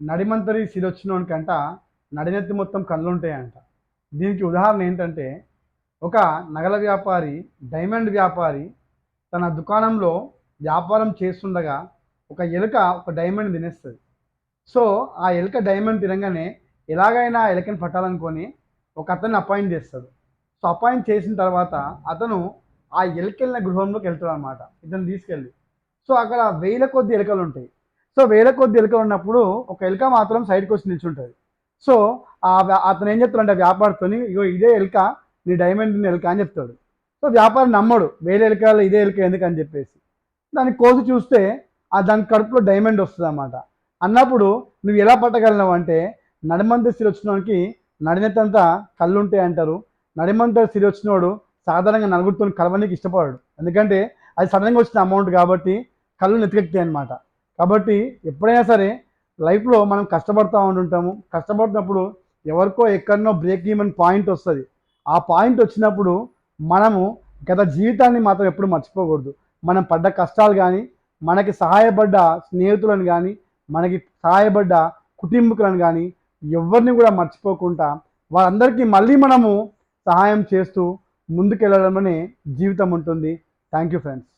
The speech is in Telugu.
నడిమంతరి సిరొచ్చినోనికంట నడినెత్తి మొత్తం కళ్ళు ఉంటాయంట దీనికి ఉదాహరణ ఏంటంటే ఒక నగల వ్యాపారి డైమండ్ వ్యాపారి తన దుకాణంలో వ్యాపారం చేస్తుండగా ఒక ఎలుక ఒక డైమండ్ తినేస్తుంది. సో ఆ ఎలుక డైమండ్ తినగానే ఎలాగైనా ఆ ఎలుకని పట్టాలనుకొని ఒక అతన్ని అపాయింట్ చేస్తాడు. సో అపాయింట్ చేసిన తర్వాత అతను ఆ ఎలుకెళ్ళిన గృహంలోకి వెళ్తాడు అనమాట ఇతను తీసుకెళ్ళి. సో అక్కడ వేల కొద్ది ఎలుకలు ఉంటాయి సో వేల కొద్ది ఎలుక ఉన్నప్పుడు ఒక ఎలుక మాత్రం సైడ్కి వచ్చి నిల్చుంటుంది. సో ఆ వ్యా- అతను ఏం చెప్తాడంటే వ్యాపారితోని ఇగో ఇదే ఎలుక నీ డైమండ్ ఎలుక అని చెప్తాడు. సో వ్యాపారం నమ్మడు వేరే ఎలుకలు ఇదే ఎలుక ఎందుకు అని చెప్పేసి. దాన్ని కోసి చూస్తే ఆ దాని కడుపులో డైమండ్ వస్తుంది అన్నమాట అన్నప్పుడు నువ్వు ఎలా పట్టగలిగినావు అంటే నడిమంత సిరి వచ్చినోడికి నడినెత్తంతా కళ్ళు ఉంటాయి అంటారు. నడిమంత సిరి వచ్చినోడు సాధారణంగా నలుగురితో కలవడానికి ఇష్టపడాడు. ఎందుకంటే అది సడన్గా వచ్చిన అమౌంట్ కాబట్టి కళ్ళు నెతికెక్తాయి అనమాట కాబట్టి ఎప్పుడైనా సరే లైఫ్లో మనం కష్టపడుతూ ఉంటుంటాము కష్టపడినప్పుడు ఎవరికో ఎక్కడనో బ్రేక్ ఈవెన్ పాయింట్ వస్తుంది. ఆ పాయింట్ వచ్చినప్పుడు మనము గత జీవితాన్ని మాత్రం ఎప్పుడు మర్చిపోకూడదు. మనం పడ్డ కష్టాలు కానీ మనకి సహాయపడ్డ స్నేహితులను కానీ మనకి సహాయపడ్డ కుటుంబకులను కానీ ఎవరిని కూడా మర్చిపోకుండా వారందరికీ మళ్ళీ మనము సహాయం చేస్తూ ముందుకెళ్ళడమనే జీవితం ఉంటుంది. Thank you friends